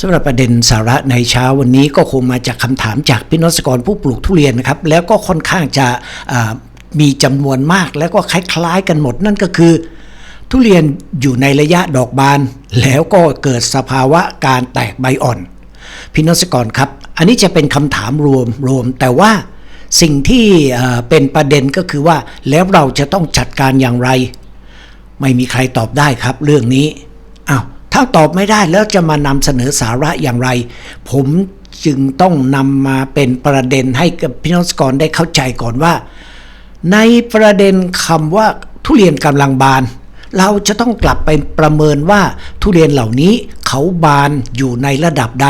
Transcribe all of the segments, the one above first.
สำหรับประเด็นสาระในเช้าวันนี้ก็คงมาจากคำถามจากพี่นศกรผู้ปลูกทุเรียนนะครับ แล้วก็ค่อนข้างจะมีจำนวนมากแล้วก็คล้ายๆกันหมดนั่นก็คือ ทุเรียนอยู่ในระยะดอกบาน แล้วก็เกิดสภาวะการแตกใบอ่อนพี่นศกรครับ อันนี้จะเป็นคำถามรวมรวม แต่ว่าสิ่งที่เอ่อเป็นประเด็นก็คือว่าแล้วเราจะต้องจัดการอย่างไร ไม่มีใครตอบได้ครับเรื่องนี้อ้าว ถ้าตอบไม่ได้แล้วจะมานำเสนอสาระอย่างไร ผมจึงต้องนำมาเป็นประเด็นให้กับพี่น้องสกรได้เข้าใจก่อนว่า ในประเด็นคำว่าทุเรียนกำลังบาน เราจะต้องกลับไปประเมินว่าทุเรียนเหล่านี้เขาบานอยู่ในระดับใด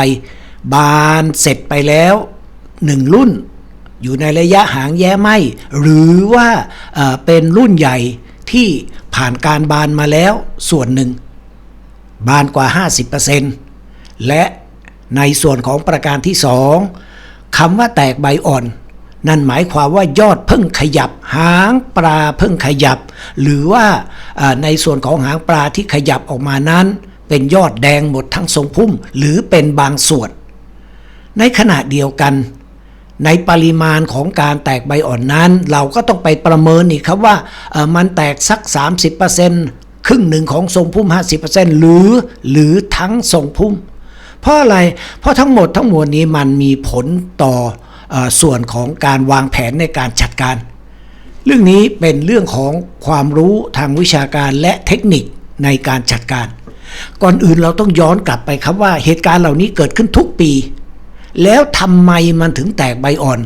บานเสร็จไปแล้วหนึ่งรุ่น อยู่ในระยะหางแย้ไหมหรือว่าเป็นรุ่นใหญ่ที่ผ่านการบานมาแล้วส่วนหนึ่ง บานกว่า 50%และในส่วนของประการที่สองคำว่าแตกใบอ่อน นั่นหมายความว่ายอดเพิ่งขยับ หางปลาเพิ่งขยับ หรือว่าในส่วนของหางปลาที่ขยับออกมานั้น เป็นยอดแดงหมดทั้งทรงพุ่ม หรือเป็นบางส่วน ในขณะเดียวกัน ในปริมาณของการแตกใบอ่อนนั้น เราก็ต้องไปประเมินอีกครับว่ามันแตกสัก 30% ครึ่งหนึ่งของทรงพุ่ม 50%หรือหรือทั้งทรงพุ่ม เพราะอะไร เพราะทั้งหมดทั้งมวลนี้มันมีผลต่ออส่วนของการวางแผนในการจัดการ เรื่องนี้เป็นเรื่องของความรู้ทางวิชาการและเทคนิคในการจัดการ ก่อนอื่นเราต้องย้อนกลับไปครับว่าเหตุการณ์เหล่านี้เกิดขึ้นทุกปี แล้วทำไมมันถึงแตกใบอ่อน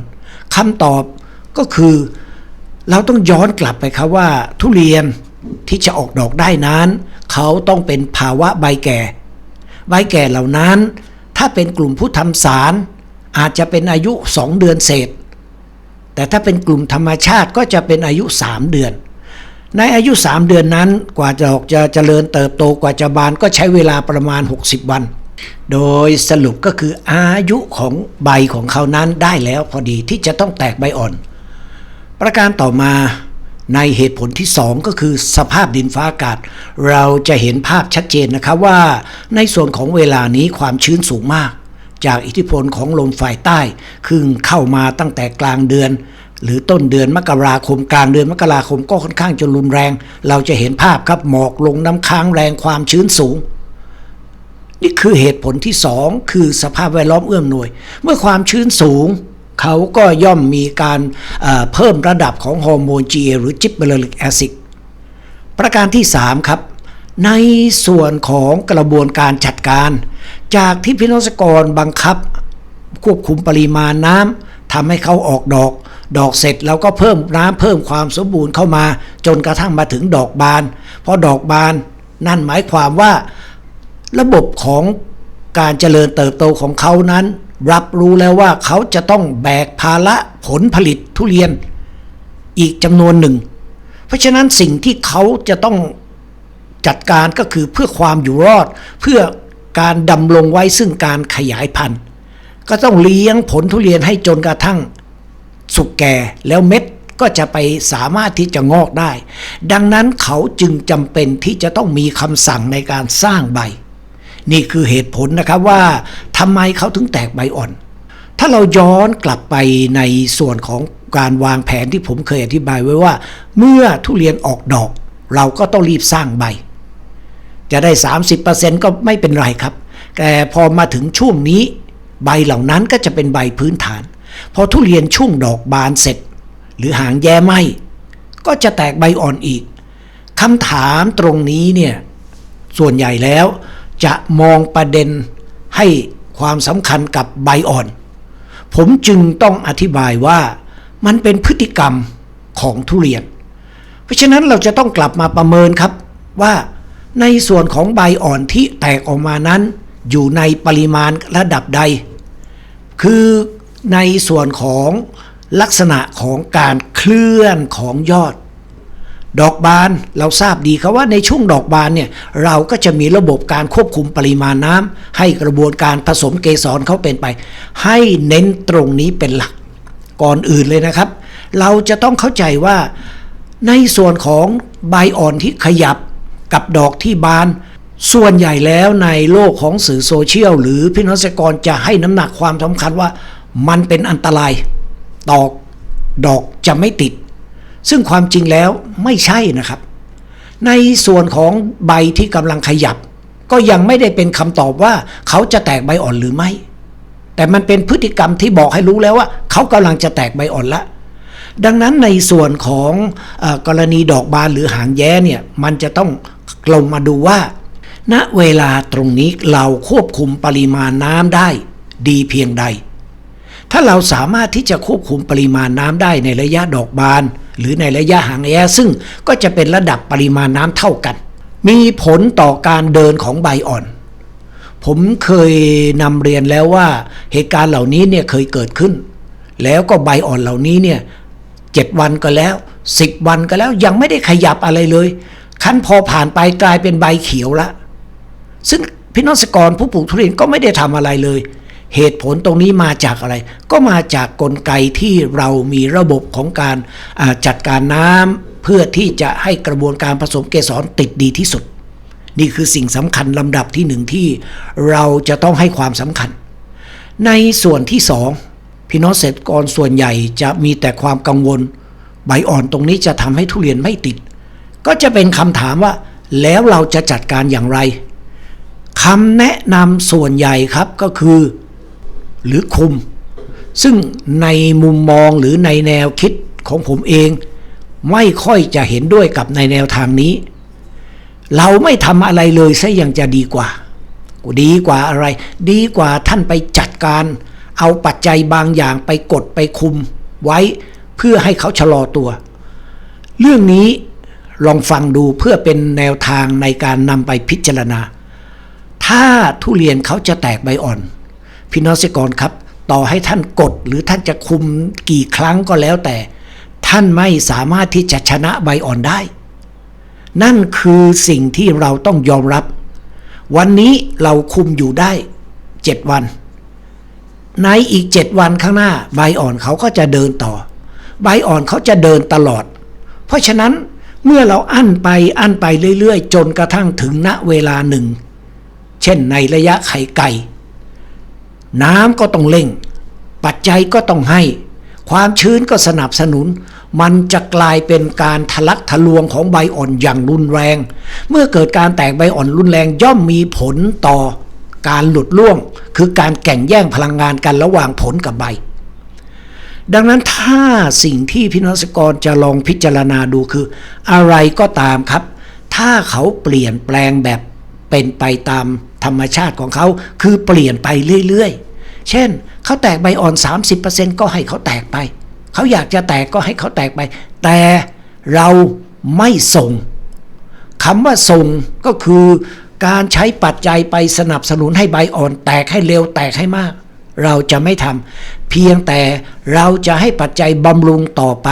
คำตอบก็คือเราต้องย้อนกลับไปครับว่าทุเรียน ที่จะออกดอกได้นั้น เขาต้องเป็นภาวะใบแก่ ใบแก่เหล่านั้น ถ้าเป็นกลุ่มผู้ทำสาร อาจจะเป็นอายุ 2 เดือนเศษ แต่ถ้าเป็นกลุ่มธรรมชาติก็จะเป็นอายุ 3 เดือน ในอายุ 3 เดือนนั้นกว่าดอกจะเจริญเติบโตกว่าจะบานก็ใช้เวลาประมาณ 60 วัน โดยสรุปก็คืออายุของใบของเขานั้นได้แล้วพอดีที่จะต้องแตกใบอ่อน ประการต่อมา ในเหตุผลที่ 2 ก็คือสภาพดินฟ้าอากาศ เราจะเห็นภาพชัดเจนนะครับว่า ในส่วนของเวลานี้ความชื้นสูงมาก จากอิทธิพลของลมฝ่ายใต้คึงเข้ามาตั้งแต่กลางเดือน หรือต้นเดือนมกราคม กลางเดือนมกราคมก็ค่อนข้างจะรุนแรง เราจะเห็นภาพครับหมอกลงน้ำค้างแรงความชื้นสูงนี่คือเหตุผลที่สองคือสภาพแวดล้อมเอื้อมหน่วย เมื่อความชื้นสูง เขาก็ย่อมมีการเพิ่มระดับของฮอร์โมน GA หรือจิบเบอร์ลิกแอซิดประการที่ 3 ครับ ในส่วนของกระบวนการจัดการ จากที่พินศกรบังคับ ควบคุมปริมาณน้ำทำให้เขาออกดอก ดอกเสร็จแล้วก็เพิ่มน้ำเพิ่มความสมบูรณ์เข้ามา จนกระทั่งมาถึงดอกบานพอดอกบานนั่นหมายความว่า ระบบของการเจริญเติบโตของเขานั้น รับรู้แล้วว่าเขาจะต้องแบกภาระผลผลิตทุเรียนอีกจำนวนหนึ่ง เพราะฉะนั้นสิ่งที่เขาจะต้องจัดการก็คือเพื่อความอยู่รอด เพื่อการดำรงไว้ซึ่งการขยายพันธุ์ ก็ต้องเลี้ยงผลทุเรียนให้จนกระทั่ง สุกแก่แล้วเม็ดก็จะไปสามารถที่จะงอกได้ ดังนั้นเขาจึงจำเป็นที่จะต้องมีคำสั่งในการสร้างใบ นี่คือเหตุผลนะครับว่าทำไมเขาถึงแตกใบอ่อน ถ้าเราย้อนกลับไปในส่วนของการวางแผนที่ผมเคยอธิบายไว้ว่า เมื่อทุเรียนออกดอก เราก็ต้องรีบสร้างใบ จะได้ 30%ก็ไม่เป็นไรครับ แต่พอมาถึงช่วงนี้ ใบเหล่านั้นก็จะเป็นใบพื้นฐาน พอทุเรียนช่วงดอกบานเสร็จ หรือหางแย้ไหมก็จะแตกใบอ่อนอีกคำถามตรงนี้เนี่ยส่วนใหญ่แล้ว จะมองประเด็นให้ความสำคัญกับใบอ่อน ผมจึงต้องอธิบายว่ามันเป็นพฤติกรรมของทุเรียน เพราะฉะนั้นเราจะต้องกลับมาประเมินครับว่าในส่วนของใบอ่อนที่แตกออกมานั้น อยู่ในปริมาณระดับใด คือในส่วนของลักษณะของการเคลื่อนของยอด ดอกบานเราทราบดีครับว่าในช่วงดอกบานเนี่ยเราก็จะมีระบบการควบคุมปริมาณน้ำให้กระบวนการผสมเกสรเขาเป็นไป ให้เน้นตรงนี้เป็นหลัก ก่อนอื่นเลยนะครับ เราจะต้องเข้าใจว่าในส่วนของใบอ่อนที่ขยับกับดอกที่บาน ส่วนใหญ่แล้วในโลกของสื่อโซเชียลหรือพี่น้องเกษตรกรจะให้น้ำหนักความสำคัญว่ามันเป็นอันตรายดอกดอกจะไม่ติด ซึ่งความจริงแล้วไม่ใช่นะครับ ในส่วนของใบที่กำลังขยับ ก็ยังไม่ได้เป็นคำตอบว่าเขาจะแตกใบอ่อนหรือไม่ แต่มันเป็นพฤติกรรมที่บอกให้รู้แล้วว่า เขากำลังจะแตกใบอ่อนละดังนั้นในส่วนของออกรณีดอกบานหรือหางแย้เนี่ยมันจะต้องลงมาดูว่า ณเวลาตรงนี้เราควบคุมปริมาณน้ำได้ ดีเพียงใด ถ้าเราสามารถที่จะควบคุมปริมาณน้ำได้ในระยะดอกบาน หรือในระยะห่างแย้ซึ่งก็จะเป็นระดับปริมาณน้ำเท่ากัน มีผลต่อการเดินของใบอ่อน ผมเคยนำเรียนแล้วว่าเหตุการณ์เหล่านี้เนี่ยเคยเกิดขึ้น แล้วก็ใบอ่อนเหล่านี้เนี่ยเจ็ดวันก็แล้วสิบวันก็แล้วยังไม่ได้ขยับอะไรเลย ขั้นพอผ่านไปกลายเป็นใบเขียวละ ซึ่งพี่น้องเกรกรผู้ปลูกทุเรียนก็ไม่ได้ทำอะไรเลย เหตุผลตรงนี้มาจากอะไร ก็มาจากกลไกที่เรามีระบบของการจัดการน้ำเพื่อที่จะให้กระบวนการผสมเกสรติดดีที่สุด นี่คือสิ่งสำคัญลำดับที่หนึ่งที่เราจะต้องให้ความสำคัญ ในส่วนที่สองพี่น้องเกษตรกรส่วนใหญ่จะมีแต่ความกังวล ใบอ่อนตรงนี้จะทำให้ทุเรียนไม่ติด ก็จะเป็นคำถามว่าแล้วเราจะจัดการอย่างไรคำแนะนำส่วนใหญ่ครับก็คือ หรือคุม ซึ่งในมุมมองหรือในแนวคิดของผมเอง ไม่ค่อยจะเห็นด้วยกับในแนวทางนี้ เราไม่ทำอะไรเลยซะยังจะดีกว่าดีกว่าอะไร ดีกว่าท่านไปจัดการ เอาปัจจัยบางอย่างไปกดไปคุมไว้เพื่อให้เขาชะลอตัว เรื่องนี้ลองฟังดูเพื่อเป็นแนวทางในการนำไปพิจารณา ถ้าทุเรียนเขาจะแตกใบอ่อน พี่น้องเกษตรกรครับ ต่อให้ท่านกดหรือท่านจะคุมกี่ครั้งก็แล้วแต่ ท่านไม่สามารถที่จะชนะใบอ่อนได้ นั่นคือสิ่งที่เราต้องยอมรับ วันนี้เราคุมอยู่ได้7วัน ในอีก7วันข้างหน้า ใบอ่อนเขาก็จะเดินต่อ ใบอ่อนเขาจะเดินตลอด เพราะฉะนั้นเมื่อเราอั้นไปอั้นไปเรื่อยๆ จนกระทั่งถึงณเวลาหนึ่ง เช่นในระยะไข่ไก่ น้ำก็ต้องเร่ง ปัจจัยก็ต้องให้ ความชื้นก็สนับสนุน มันจะกลายเป็นการทะลักทะลวงของใบอ่อนอย่างรุนแรง เมื่อเกิดการแตกใบอ่อนรุนแรงย่อมมีผลต่อการหลุดล่วง คือการแข่งแย่งพลังงานกันระหว่างผลกับใบ ดังนั้นถ้าสิ่งที่พี่น้องเกษกรจะลองพิจารณาดูคือ อะไรก็ตามครับ ถ้าเขาเปลี่ยนแปลงแบบเป็นไปตาม ธรรมชาติของเขาคือเปลี่ยนไปเรื่อยๆ เช่นเขาแตกใบอ่อน 30%ก็ให้เขาแตกไป เขาอยากจะแตกก็ให้เขาแตกไป แต่เราไม่ส่งคำว่าส่งก็คือการใช้ปัจจัยไปสนับสนุนให้ใบอ่อน แตกให้เร็วแตกให้มาก เราจะไม่ทำเพียงแต่เราจะให้ปัจจัยบำรุงต่อไป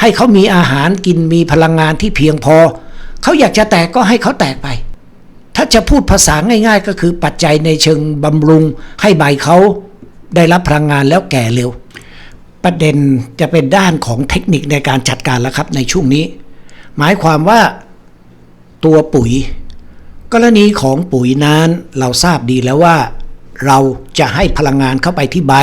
ให้เขามีอาหารกินมีพลังงานที่เพียงพอ เขาอยากจะแตกก็ให้เขาแตกไป ถ้าจะพูดภาษาง่าย ๆ ก็คือปัจจัยในเชิงบำรุงให้ใบเขาได้รับพลังงานแล้วแก่เร็ว ประเด็นจะเป็นด้านของเทคนิคในการจัดการแล้วครับในช่วงนี้ หมายความว่าตัวปุ๋ย กรณีของปุ๋ยนั้นเราทราบดีแล้วว่า เราจะให้พลังงานเข้าไปที่ใบ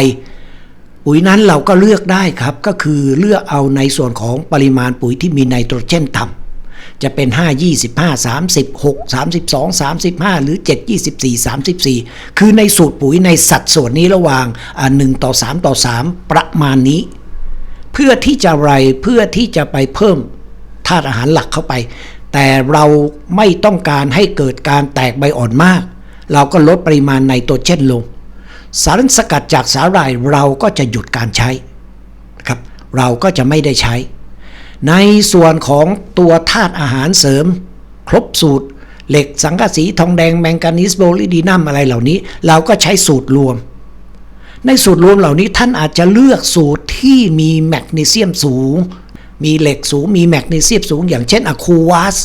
ปุ๋ยนั้นเราก็เลือกได้ครับก็คือเลือกเอาในส่วนของปริมาณปุ๋ยที่มีไนโตรเจนต่ำ จะเป็น 5 25 36 32 35 หรือ 7 24 34 คือในสูตรปุ๋ยในสัดส่วนนี้ระหว่าง 1 ต่อ 3 ต่อ 3 ประมาณนี้ เพื่อที่จะอะไรเพื่อที่จะไปเพิ่มธาตุอาหารหลักเข้าไป แต่เราไม่ต้องการให้เกิดการแตกใบอ่อนมาก เราก็ลดปริมาณไนโตรเจนลง สารสกัดจากสาหร่ายเราก็จะหยุดการใช้ครับเราก็จะไม่ได้ใช้ ในส่วนของตัวธาตุอาหารเสริม ครบสูตร เหล็กสังกะสีทองแดงแมงกานีสโบลิดีนัมอะไรเหล่านี้ เราก็ใช้สูตรรวม ในสูตรรวมเหล่านี้ท่านอาจจะเลือกสูตรที่มีแมกนีเซียมสูง มีเหล็กสูงมีแมกนีเซียมสูง อย่างเช่นอะคูวาส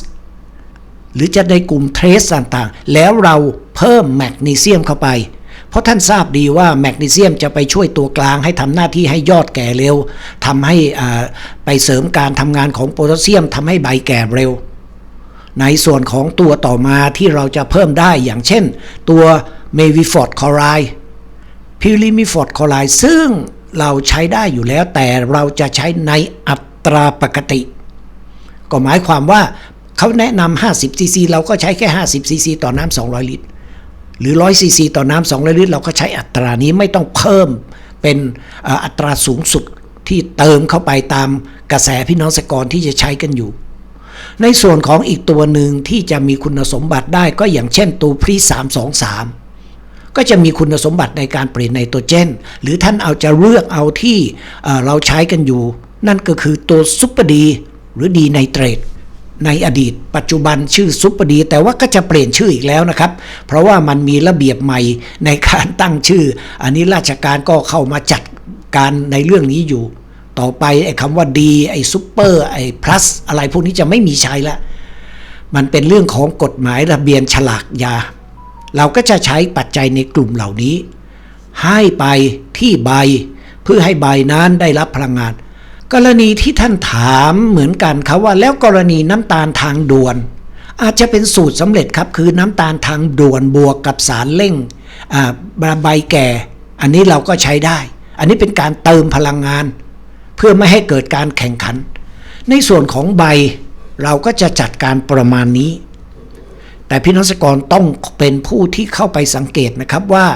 หรือจะในกลุ่มเทรสต่างๆ แล้วเราเพิ่มแมกนีเซียมเข้าไป เพราะท่านทราบดีว่าแมกนีเซียมจะไปช่วยตัวกลางให้ทำหน้าที่ให้ยอดแก่เร็วทำให้อ่าไปเสริมการทำงานของโพแทสเซียมทำให้ใบแก่เร็ว ในส่วนของตัวต่อมาที่เราจะเพิ่มได้อย่างเช่น ตัวเมวิฟอร์ดคอไรพิลิมิฟอร์ดคอไรซึ่งเราใช้ได้อยู่แล้วแต่เราจะใช้ในอัตราปกติ ก็หมายความว่าเขาแนะนำ50ซีซีเราก็ใช้แค่50ซีซีต่อน้ำ200 ลิตร หรือ100ซีซีต่อน้ำ200ลิตรเราก็ใช้อัตรานี้ไม่ต้องเพิ่มเป็นอัตราสูงสุดที่เติมเข้าไปตามกระแสพี่น้องสกรที่จะใช้กันอยู่ ในส่วนของอีกตัวหนึ่งที่จะมีคุณสมบัติได้ก็อย่างเช่นตัวพรี323 ก็จะมีคุณสมบัติในการเปลี่ยนไนโตรเจน หรือท่านเอาจะเลือกเอาที่เอ่อเราใช้กันอยู่ นั่นก็คือตัวซุปเปอร์ดีหรือดีไนเตรต ในอดีต ปัจจุบันชื่อซุปเปอร์ดี แต่ว่าก็จะเปลี่ยนชื่ออีกแล้วนะครับ เพราะว่ามันมีระเบียบใหม่ในการตั้งชื่อ อันนี้ราชการก็เข้ามาจัดการในเรื่องนี้อยู่ ต่อไปไอ้คำว่าดีไอ้ซุปเปอร์ไอ้พลัสอะไรพวกนี้จะไม่มีใช้ละมันเป็นเรื่องของกฎหมายระเบียนฉลากยา เราก็จะใช้ปัจจัยในกลุ่มเหล่านี้ ให้ไปที่ใบเพื่อให้ใบนั้นได้รับพลังงาน กรณีที่ท่านถามเหมือนกันครับว่าแล้วกรณีน้ำตาลทางด่วน อาจจะเป็นสูตรสำเร็จครับคือน้ำตาลทางด่วนบวกกับสารเร่งใบแก่ อันนี้เราก็ใช้ได้ อันนี้เป็นการเติมพลังงาน เพื่อไม่ให้เกิดการแข่งขัน ในส่วนของใบเราก็จะจัดการประมาณนี้ แต่พี่นักสกรต้องเป็นผู้ที่เข้าไปสังเกตนะครับว่า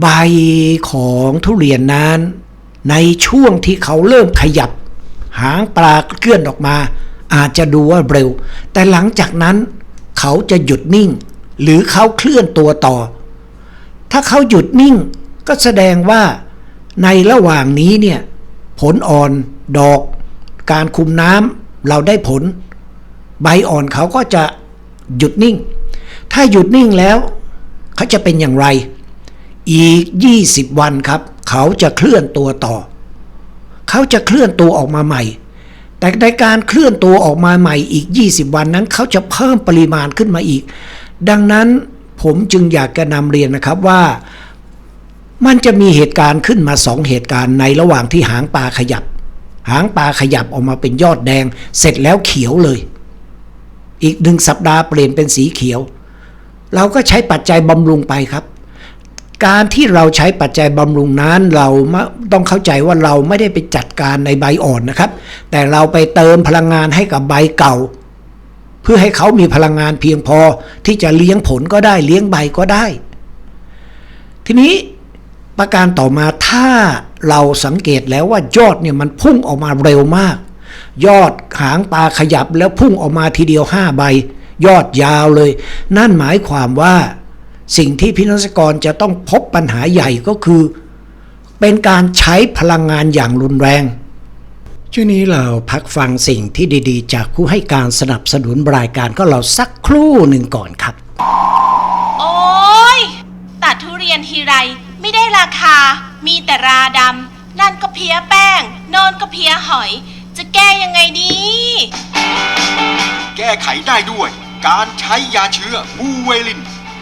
ใบของทุเรียนนั้น ในช่วงที่เขาเริ่มขยับ หางปลาเคลื่อนออกมา อาจจะดูว่าเร็ว แต่หลังจากนั้น เขาจะหยุดนิ่ง หรือเขาเคลื่อนตัวต่อ ถ้าเขาหยุดนิ่ง ก็แสดงว่าในระหว่างนี้เนี่ยผลอ่อนดอก การคุมน้ำเราได้ผล ใบอ่อนเขาก็จะหยุดนิ่ง ถ้าหยุดนิ่งแล้ว เขาจะเป็นอย่างไร อีก 20 วันครับ เขาจะเคลื่อนตัวต่อ เขาจะเคลื่อนตัวออกมาใหม่ แต่ในการเคลื่อนตัวออกมาใหม่อีก 20 วันนั้น เขาจะเพิ่มปริมาณขึ้นมาอีก ดังนั้นผมจึงอยากจะนำเรียนนะครับว่ามันจะมีเหตุการณ์ขึ้นมาสองเหตุการณ์ในระหว่างที่หางปลาขยับ หางปลาขยับออกมาเป็นยอดแดง เสร็จแล้วเขียวเลย อีกหนึ่งสัปดาห์เปลี่ยนเป็นสีเขียว เราก็ใช้ปัจจัยบำรุงไปครับ การที่เราใช้ปัจจัยบำรุงนั้นเราต้องเข้าใจว่าเราไม่ได้ไปจัดการในใบอ่อนนะครับ แต่เราไปเติมพลังงานให้กับใบเก่า เพื่อให้เขามีพลังงานเพียงพอที่จะเลี้ยงผลก็ได้เลี้ยงใบก็ได้ ทีนี้ประการต่อมาถ้าเราสังเกตแล้วว่ายอดเนี่ยมันพุ่งออกมาเร็วมาก ยอดหางปลาขยับแล้วพุ่งออกมาทีเดียวห้าใบ ยอดยาวเลย นั่นหมายความว่า สิ่งที่พินักกรจะต้องพบปัญหาใหญ่ก็คือ เป็นการใช้พลังงานอย่างรุนแรง ช่วงนี้เราพักฟังสิ่งที่ดีๆ จากผู้ให้การสนับสนุนรายการก็เราสักครู่หนึ่งก่อนครับ โอ้ยตัดทุเรียนทีไรไม่ได้ราคา มีแต่ราดำนั่นก็เพี้ยแป้งโนอนก็เพี้ยหอย จะแก้ยังไงดี แก้ไขได้ด้วย การใช้ยาเชื้อบูเวลิน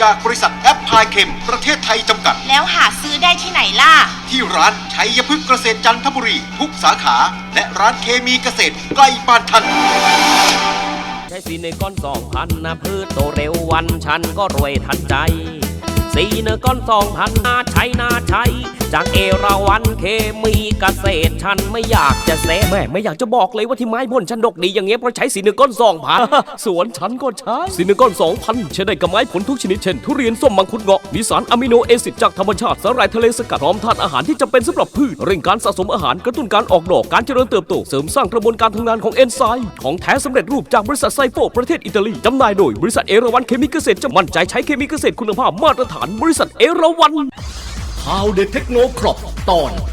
จากบริษัทแอปพลายเคมประเทศไทยจำกัด แล้วหาซื้อได้ที่ไหนล่ะ ที่ร้านชัยพฤกษ์เกษตรจันทบุรี ทุกสาขา และร้านเคมีเกษตรใกล้บ้านท่านใช้สีในก้อนสองพันนะพืชโตเร็ววันฉันก็รวยทันใจ สีเนก้อนสองพันนาใช้นาใช้จากเอราวันเคมีเกษตรฉันไม่อยากจะเซฟแม่ไม่อยากจะบอกเลยว่าที่ไม้บนฉันดกดีอย่างเงี้ยเพราะใช้สีเนก้อนสองพันสวนฉันก็ใช้สีเนก้อนสองพันใช้ได้กับไม้ผลทุกชนิดเช่น ทุเรียนส้มมังคุดเงาะมีสารอะมิโนเอซิดจากธรรมชาติสาหร่ายทะเลสกัดพร้อมธาตุอาหารที่จำเป็นสำหรับพืชเร่งการสะสมอาหารกระตุ้นการออกดอกการเจริญเติบโตเสริมสร้างกระบวนการทำงานของเอนไซม์ของแท้สำเร็จรูปจากบริษัทไซโฟประเทศอิตาลีจำหน่ายโดยบริษัทเอราวันเคมีเกษตรจะมั่นใจใช้เคมีเกษตรคุณภาพมาตรฐานบริษัทเอราวันข่าวเด็ดเทคโนครอบตอน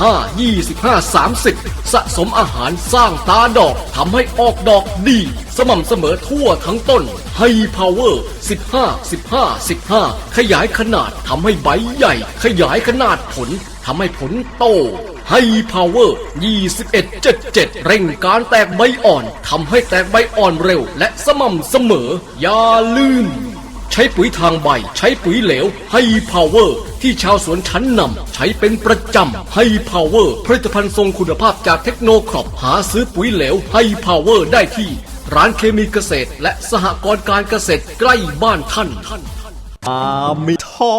5 25 30 สะสมอาหารสร้างตาดอกทำให้ออกดอกดี สม่ำเสมอทั่วทั้งต้นไฮพาวเวอร์ 15 15 15 ขยายขนาดทำให้ใบใหญ่ ขยายขนาดผลทำให้ผลโตไฮพาวเวอร์ 21 77 เร่งการแตกใบอ่อน ทำให้แตกใบอ่อนเร็ว และสม่ำเสมอ อย่าลืม ใช้ปุ๋ยทางใบ ใช้ปุ๋ยเหลวไฮพาวเวอร์ที่ชาวสวนชั้นนำใช้เป็นประจำไฮพาวเวอร์ผลิตภัณฑ์ทรงคุณภาพจากเทคโนครอปหาซื้อปุ๋ยเหลวไฮพาวเวอร์ได้ที่ ร้านเคมีเกษตร และสหกรณ์การเกษตรใกล้บ้านท่านอามิทอ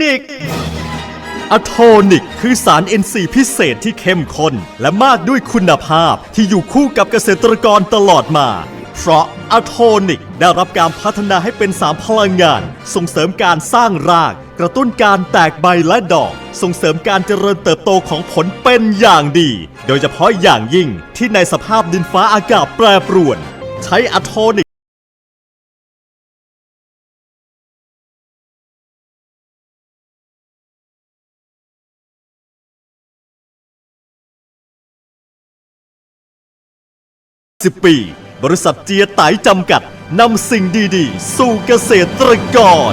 นิกอะโทนิก คือสาร NC พิเศษที่เข้มข้นและมากด้วยคุณภาพที่อยู่คู่กับเกษตรกรตลอดมา เพราะอะโทนิกได้รับการพัฒนาให้เป็นสารพลังงาน ส่งเสริมการสร้างราก กระตุ้นการแตกใบและดอก ส่งเสริมการเจริญเติบโตของผลเป็นอย่างดี โดยเฉพาะอย่างยิ่งที่ในสภาพดินฟ้าอากาศแปรปรวน ใช้อะโทนิก10 ปี บริษัทเจียไตจำกัดนำสิ่งดีๆ สู่เกษตรกร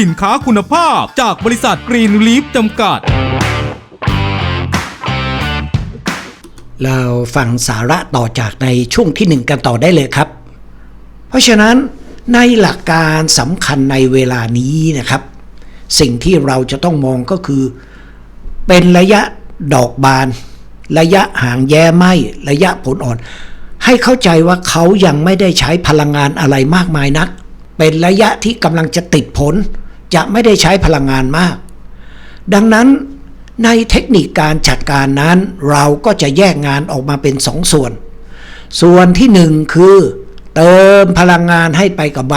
สินค้าคุณภาพจากบริษัทกรีนลีฟจำกัด เราฟังสาระต่อจากในช่วงที่หนึ่งกันต่อได้เลยครับ เพราะฉะนั้นในหลักการสำคัญในเวลานี้นะครับ สิ่งที่เราจะต้องมองก็คือ เป็นระยะดอกบาน ระยะห่างแย้ไหมระยะผลอ่อน ให้เข้าใจว่าเขายังไม่ได้ใช้พลังงานอะไรมากมายนัก เป็นระยะที่กำลังจะติดผล จะไม่ได้ใช้พลังงานมาก ดังนั้นในเทคนิคการจัดการนั้น เราก็จะแยกงานออกมาเป็นสองส่วน ส่วนที่หนึ่งคือ เติมพลังงานให้ไปกับใบ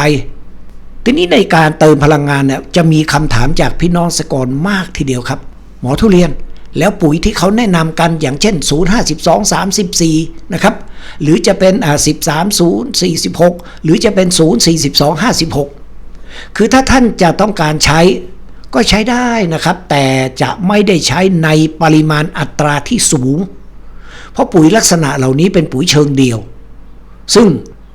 ทีนี้ในการเติมพลังงานเนี่ยจะมีคำถามจากพี่น้องสกรมากทีเดียวครับ หมอทุเรียนแล้วปุ๋ยที่เขาแนะนำกันอย่างเช่น 0 52 34 นะครับ หรือจะเป็นอ่า13 0 46 หรือจะเป็น 0 42 56 คือถ้าท่านจะต้องการใช้ก็ใช้ได้นะครับ แต่จะไม่ได้ใช้ในปริมาณอัตราที่สูง เพราะปุ๋ยลักษณะเหล่านี้เป็นปุ๋ยเชิงเดียว ซึ่ง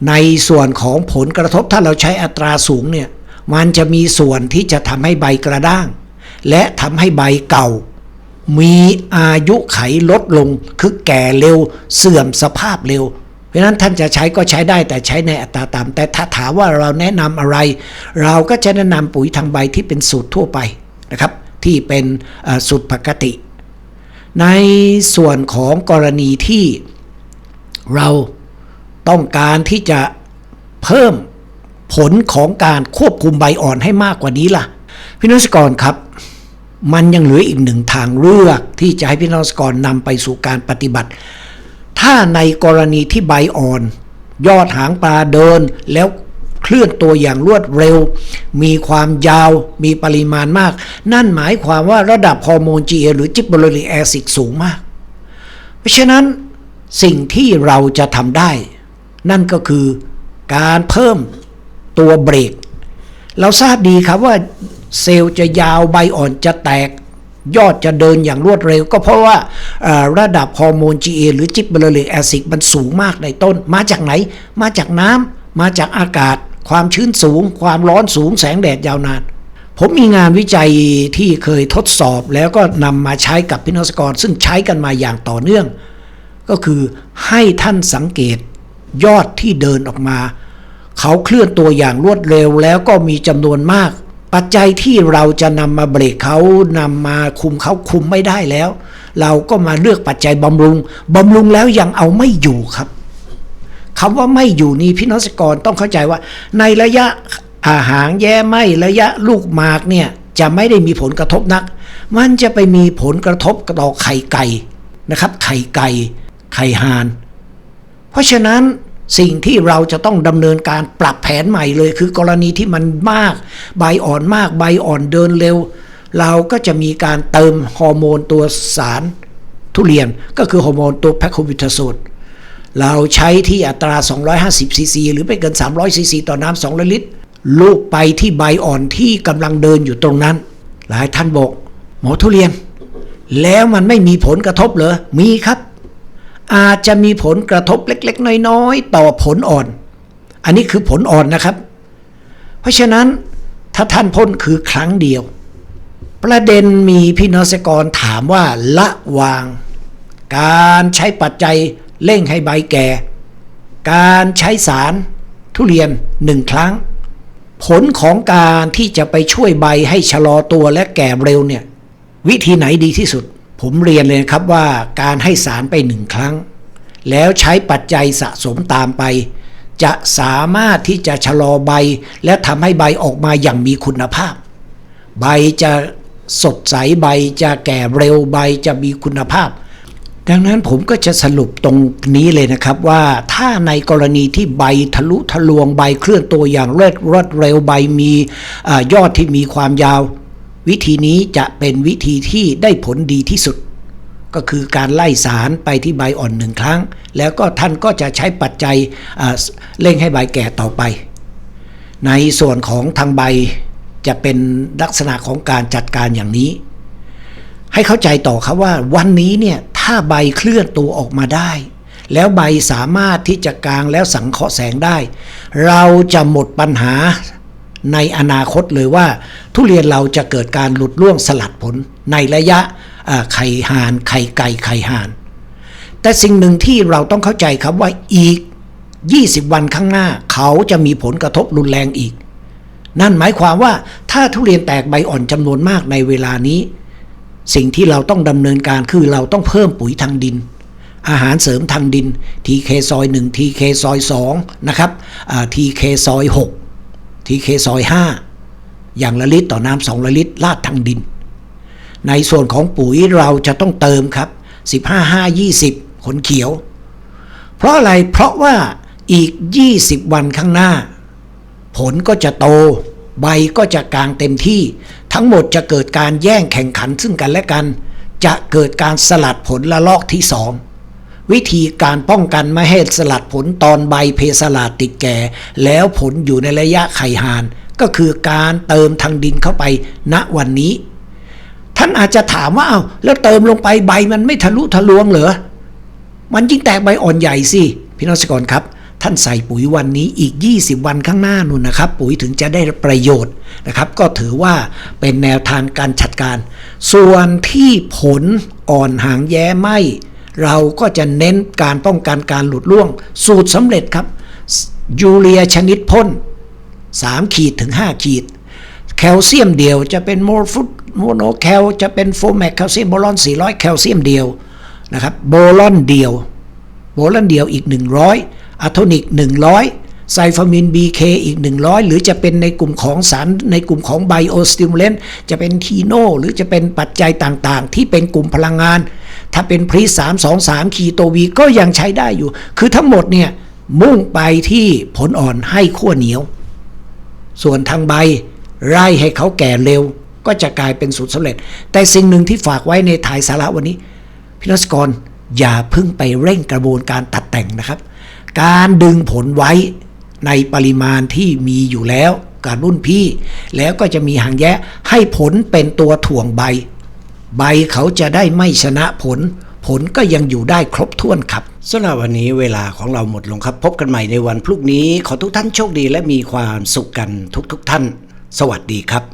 ในส่วนของผลกระทบถ้าเราใช้อัตราสูงเนี่ยมันจะมีส่วนที่จะทำให้ใบกระด้าง และทำให้ใบเก่า มีอายุไขลดลงคือแก่เร็ว เสื่อมสภาพเร็ว เพราะนั้นท่านจะใช้ก็ใช้ได้แต่ใช้ในอัตราต่ำแต่ถ้าถามว่าเราแนะนำอะไร เราก็จะแนะนำปุ๋ยทางใบที่เป็นสูตรทั่วไปนะครับที่เป็นสูตรปกติ ในส่วนของกรณีที่เราต้องการที่จะเพิ่มผลของการควบคุมใบอ่อนให้มากกว่านี้ล่ะ พี่น้องสกรครับ มันยังเหลืออีกหนึ่งทางเลือกที่จะให้พี่น้องสกรนำไปสู่การปฏิบัติ ถ้าในกรณีที่ใบอ่อน ยอดหางปลาเดินแล้วเคลื่อนตัวอย่างรวดเร็ว มีความยาว มีปริมาณมาก นั่นหมายความว่าระดับฮอร์โมน GA หรือจิบเบอริแอซิดสูงมาก เพราะฉะนั้นสิ่งที่เราจะทำได้ นั่นก็คือการเพิ่มตัวเบรก เราทราบดีครับว่าเซลล์จะยาวใบอ่อนจะแตก ยอดจะเดินอย่างรวดเร็ว ก็เพราะว่าระดับฮอร์โมน GA หรือจิบเบอริกแอซิดมันสูงมากในต้น มาจากไหน มาจากน้ำมาจากอากาศ ความชื้นสูง ความร้อนสูงแสงแดดยาวนาน ผมมีงานวิจัยที่เคยทดสอบแล้วก็นำมาใช้กับพี่น้องเกษกร ซึ่งใช้กันมาอย่างต่อเนื่อง ก็คือให้ท่านสังเกตยอดที่เดินออกมา เขาเคลื่อนตัวอย่างรวดเร็วแล้วก็มีจำนวนมาก ปัจจัยที่เราจะนำมาเบรกเขานำมาคุมเขาคุมไม่ได้แล้ว เราก็มาเลือกปัจจัยบำรุงบำรุงแล้วยังเอาไม่อยู่ครับคำว่าไม่อยู่นี้พี่น้องเกษตรกรต้องเข้าใจว่า ในระยะอาหางแย่ไม่ระยะลูกหมากเนี่ยจะไม่ได้มีผลกระทบนัก มันจะไปมีผลกระทบต่อไข่ไก่นะครับ ไข่ไก่ ไข่ห่าน เพราะฉะนั้น สิ่งที่เราจะต้องดำเนินการปรับแผนใหม่เลย คือกรณีที่มันมาก ใบอ่อนมาก ใบอ่อนเดินเร็ว เราก็จะมีการเติมฮอร์โมนตัวสารทุเรียนก็คือฮอร์โมนตัวแพคโควิทาโซนเราใช้ที่อัตรา 250 ซีซี หรือไม่เกิน 300 ซีซี ต่อน้ำ2ลิตร ลูกไปที่ใบอ่อนที่กำลังเดินอยู่ตรงนั้น หลายท่านบอก หมอทุเรียน แล้วมันไม่มีผลกระทบเหรอ มีครับ อาจจะมีผลกระทบเล็ก ๆ น้อยๆ ต่อผลอ่อน อันนี้คือผลอ่อนนะครับ เพราะฉะนั้นถ้าท่านพ่นคือครั้งเดียว ประเด็นมีพี่น้องเกษตรกรถามว่าละวาง การใช้ปัจจัยเร่งให้ใบแก่ การใช้สารทุเรียนหนึ่งครั้ง ผลของการที่จะไปช่วยใบให้ชะลอตัวและแก่เร็วเนี่ย วิธีไหนดีที่สุด ผมเรียนเลยนะครับว่าการให้สารไปหนึ่งครั้ง แล้วใช้ปัจจัยสะสมตามไป จะสามารถที่จะชะลอใบ และทำให้ใบออกมาอย่างมีคุณภาพ ใบจะสดใสใบจะแก่เร็วใบจะมีคุณภาพ ดังนั้นผมก็จะสรุปตรงนี้เลยนะครับว่าถ้าในกรณีที่ใบทะลุทะลวงใบเคลื่อนตัวอย่างรวดรวดเร็วใบมีอยอดที่มีความยาว วิธีนี้จะเป็นวิธีที่ได้ผลดีที่สุด ก็คือการไล่สารไปที่ใบอ่อนหนึ่งครั้ง แล้วก็ท่านก็จะใช้ปัจจัยเร่งให้ใบแก่ต่อไป ในส่วนของทางใบจะเป็นลักษณะของการจัดการอย่างนี้ ให้เข้าใจต่อครับว่าวันนี้เนี่ยถ้าใบเคลื่อนตัวออกมาได้ แล้วใบสามารถที่จะกางแล้วสังเคราะห์แสงได้ เราจะหมดปัญหา ในอนาคตเลยว่า ทุเรียนเราจะเกิดการหลุดร่วงสลัดผลในระยะไข่หานไข่ไก่ไข่หาน แต่สิ่งหนึ่งที่เราต้องเข้าใจครับว่าอีก 20 วันข้างหน้า เขาจะมีผลกระทบรุนแรงอีก นั่นหมายความว่าถ้าทุเรียนแตกใบอ่อนจำนวนมากในเวลานี้ สิ่งที่เราต้องดำเนินการคือเราต้องเพิ่มปุ๋ยทางดินอาหารเสริมทางดิน TK ซอย1 TK ซอย2นะครับอ่า TK ซอย6 TK ซอย5อย่างละลิตรต่อน้ำ2ละลิตรลาดทางดิน ในส่วนของปุ๋ยเราจะต้องเติมครับ 15 5 20 ขนเขียว เพราะอะไรเพราะว่าอีก 20 วันข้างหน้า ผลก็จะโต ใบก็จะกลางเต็มที่ ทั้งหมดจะเกิดการแย่งแข่งขันซึ่งกันและกัน จะเกิดการสลัดผลละลอกที่สอง วิธีการป้องกันไม่ให้สลัดผลตอนใบเพสลาดติดแก่ แล้วผลอยู่ในระยะไข่หาน ก็คือการเติมทางดินเข้าไปณวันนี้ ท่านอาจจะถามว่าเอา้าแล้วเติมลงไปใบมันไม่ทะลุทะลวงเหรอ มันยิ่งแตกใบอ่อนใหญ่สิ พี่น้องสกรครับ ท่านใส่ปุ๋ยวันนี้อีก 20 วันข้างหน้านู่นนะครับ ปุ๋ยถึงจะได้ประโยชน์นะครับ ก็ถือว่าเป็นแนวทางการจัดการ ส่วนที่ผลอ่อนหางแย้ไหม เราก็จะเน้นการป้องกันการหลุดล่วง สูตรสำเร็จครับ ยูเรียชนิดพ่น 3 ขีดถึง 5 ขีด แคลเซียมเดียวจะเป็นโมฟุตโมโนแคลจะเป็นโฟแมกแคลเซียมโบรอน 400 แคลเซียมเดียวนะครับโบรอนเดียว โบรอนเดียวอีก 100อะโทนิก 100 ไซฟามิน BK อีก 100 หรือจะเป็นในกลุ่มของสารในกลุ่มของไบโอสติมูเลนจะเป็นคีโนหรือจะเป็นปัจจัยต่างๆ ที่เป็นกลุ่มพลังงาน ถ้าเป็นพรี3 2 3คีโตวีก็ยังใช้ได้อยู่ คือทั้งหมดเนี่ยมุ่งไปที่ผลอ่อนให้ขั้วเหนียว ส่วนทางใบไร่ให้เขาแก่เร็ว ก็จะกลายเป็นสูตรสำเร็จ แต่สิ่งหนึ่งที่ฝากไว้ในถ่ายสาระวันนี้พี่นักกรอย่าเพิ่งไปเร่งกระบวนการตัดแต่งนะครับ การดึงผลไว้ ในปริมาณที่มีอยู่แล้วกับรุ่นพี่ แล้วก็จะมีหางแยะให้ผลเป็นตัวถ่วงใบ ใบเขาจะได้ไม่ชนะผล ผลก็ยังอยู่ได้ครบถ้วนครับสำหรับวันนี้เวลาของเราหมดลงครับ พบกันใหม่ในวันพรุ่งนี้ ขอทุกท่านโชคดีและมีความสุขกันทุกๆทท่าน สวัสดีครับ